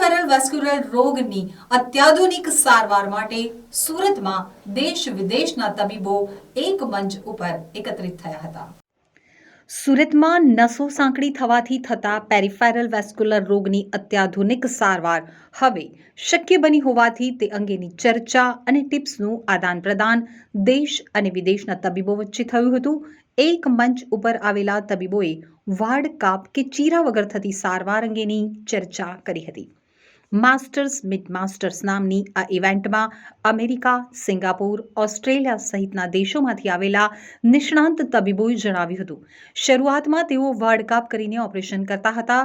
Peripheral vascular રોગની અત્યાધુનિક સારવાર માટે સુરતમાં દેશ વિદેશના તબીબો એક મંચ ઉપર એકત્રિત થયા હતા. સુરતમાં નસો સાંકડી થવાથી થતા પેરિફેરલ વેસ્ક્યુલર રોગની અત્યાધુનિક સારવાર હવે શક્ય બની હોવાથી તે અંગેની ચર્ચા અને ટિપ્સનું આદાન પ્રદાન દેશ અને વિદેશના તબીબો વચ્ચે થયું હતું. એક મંચ ઉપર આવેલા તબીબોએ વાડ કાપ કે ચીરા વગર થતી સારવાર અંગેની ચર્ચા કરી હતી. માસ્ટર્સ મિડ માસ્ટર્સ નામની આ ઇવેન્ટમાં અમેરિકા, સિંગાપોર, ઓસ્ટ્રેલિયા સહિતના દેશોમાંથી આવેલા નિષ્ણાંત તબીબોએ જણાવ્યું હતું. શરૂઆતમાં તેઓ વાડકાપ કરીને ઓપરેશન કરતા હતા.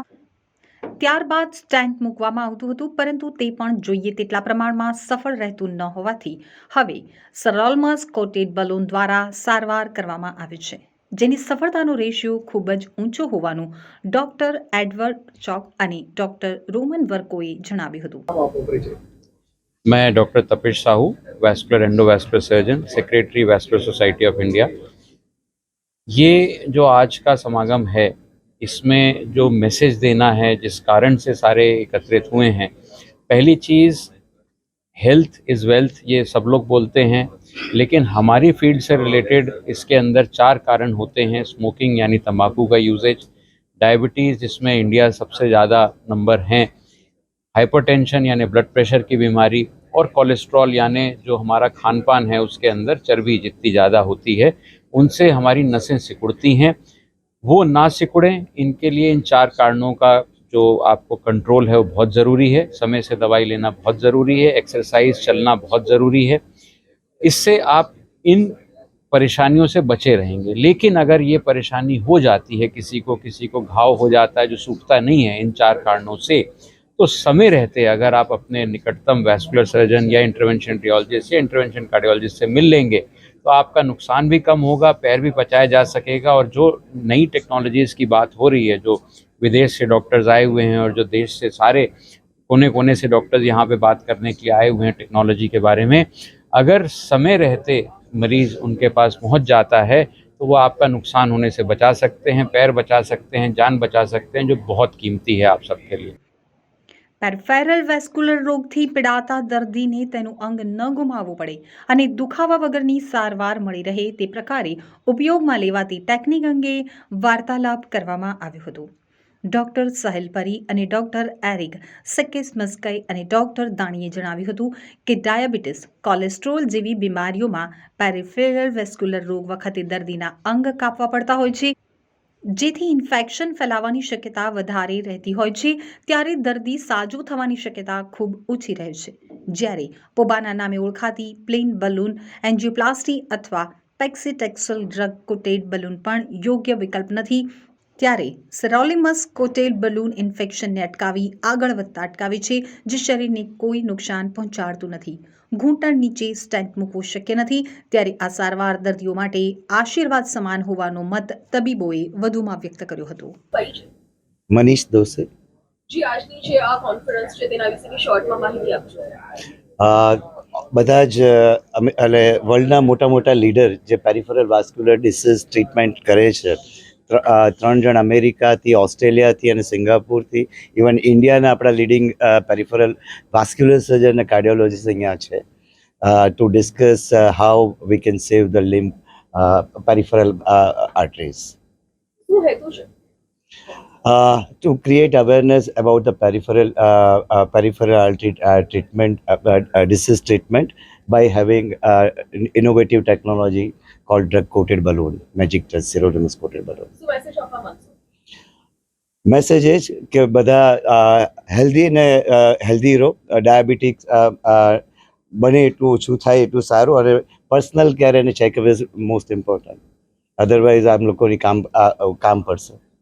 ત્યારબાદ સ્ટેન્ટ મૂકવામાં આવતું હતું, પરંતુ તે પણ જોઈએ તેટલા પ્રમાણમાં સફળ રહેતું ન હોવાથી હવે સરોલમસ કોટેડ બલૂન દ્વારા સારવાર કરવામાં આવે છે. જેની સફળતાનો રેશિયો ખૂબ જ ઊંચો હોવાનું ડોક્ટર એડવર્ડ ચોક અને ડોક્ટર રોમન વર્કોએ જણાવ્યું હતું मैं doctor Tapesh Sahu vascular endovascular surgeon secretary vascular society of India ये जो आज का समागम है इसमें जो मैसेज देना है जिस कारण से सारे एकत्रित हुए हैं पहली चीज़ हेल्थ इज़ वेल्थ ये सब लोग बोलते हैं लेकिन हमारी फ़ील्ड से रिलेटेड इसके अंदर चार कारण होते हैं, स्मोकिंग यानी तंबाकू का यूजेज डायबिटीज़ जिसमें इंडिया सबसे ज़्यादा नंबर हैं। हाइपरटेंशन यानी ब्लड प्रेशर की बीमारी और कोलेस्ट्रॉल यानी जो हमारा खान पान है उसके अंदर चर्बी जितनी ज़्यादा होती है, उनसे हमारी नसें सिकुड़ती हैं। वो ना सिकुड़ें, इनके लिए इन चार कारणों का जो आपको कंट्रोल है वो बहुत ज़रूरी है। समय से दवाई लेना बहुत ज़रूरी है एक्सरसाइज चलना बहुत ज़रूरी है। इससे आप इन परेशानियों से बचे रहेंगे। लेकिन अगर ये परेशानी हो जाती है किसी को किसी को घाव हो जाता है जो सूखता नहीं है इन चार कारणों से तो समय रहते अगर आप अपने निकटतम वैस्कुलर सर्जन या इंटरवेंशन रियोलॉजिस्ट या इंटरवेंशन कार्डियोलॉजिस्ट से मिल लेंगे तो आपका नुकसान भी कम होगा, पैर भी बचाया जा सकेगा और जो नई टेक्नोलॉजीज़ की बात हो रही है, जो विदेश से डॉक्टर्स आए हुए हैं और जो देश से सारे कोने कोने से डॉक्टर्स यहाँ पे बात करने के लिए आए हुए हैं टेक्नोलॉजी के बारे में अगर समय रहते मरीज़ उनके पास पहुँच जाता है तो वो आपका नुकसान होने से बचा सकते हैं पैर बचा सकते हैं जान बचा सकते हैं जो बहुत कीमती है आप सबके लिए પેરફેરલ વેસ્ક્યુલર રોગથી પીડાતા દર્દીને તેનું અંગ ન ગુમાવવું પડે અને દુખાવા વગરની સારવાર મળી રહે તે પ્રકારે ઉપયોગમાં લેવાતી ટેકનિક અંગે વાર્તાલાપ કરવામાં આવ્યો હતો ડોક્ટર સહેલ પરી અને ડોક્ટર એરિક સકેસ મસ્કઈ અને ડોક્ટર દાણીએ જણાવ્યું હતું કે ડાયાબિટીસ કોલેસ્ટ્રોલ જેવી બીમારીઓમાં પેરિફેરલ વેસ્ક્યુલર રોગ વખતે દર્દીના અંગ કાપવા પડતા હોય છે. જેથી ઇન્ફેક્શન ફેલાવાની શક્યતા વધારે રહેતી હોય છે, ત્યારે દર્દી સાજો થવાની શક્યતા ખૂબ ઓછી રહે છે. જ્યારે પોબાના નામે ઓળખાતી પ્લેન બલૂન, એન્જિયોપ્લાસ્ટી અથવા પેક્સીટેક્સલ ડ્રગ કોટેડ બલૂન પણ યોગ્ય વિકલ્પ નથી ત્યારે સેરોલિમસ કોટેલ બલૂન ઇન્ફેક્શનને અટકાવી આગળ વધતા અટકાવે છે જે શરીરને કોઈ નુકસાન પહોંચાડતું નથી. ઘૂંટણ નીચે સ્ટેન્ટ મૂકવું શક્ય નથી. ત્યારે આ સારવાર દર્દીઓ માટે આશીર્વાદ સમાન હોવાનો મત તબીબોએ વધુમાં વ્યક્ત કર્યો હતો. મનીષ દોસે. જી આજની જે આ કોન્ફરન્સ છે તેના વિશેની શોર્ટમાં માહિતી આપજો. બધા જ અમે એટલે વર્લ્ડના મોટા મોટા લીડર જે પેરિફરલ વાસ્ક્યુલર ડિસીઝ ટ્રીટમેન્ટ કરે છે ત્રણ જણ અમેરિકાથી ઓસ્ટ્રેલિયાથી અને સિંગાપુરથી ઇવન ઇન્ડિયાના આપણા લીડિંગ પેરિફરલ વાસ્ક્યુલર સર્જન અને કાર્ડિયોલોજીસ્ટ અહીંયા છે to discuss how we can save the limb peripheral arteries શું હેતુ છે uh, to create awareness about the peripheral uh, uh, peripheral treat, uh, treatment uh, uh, disease treatment by having uh, in- innovative technology Called drug coated balloon magic drug, sirolimus coated balloon. શું message આપવા માંગશો message એ જ કે બધા healthy ને healthy રહો diabetes બને એટલું ઓછું થાય એટલું સારું અને પર્સનલ કેર અને checkup is most important otherwise આમ લોકોની કામ કામ પડશે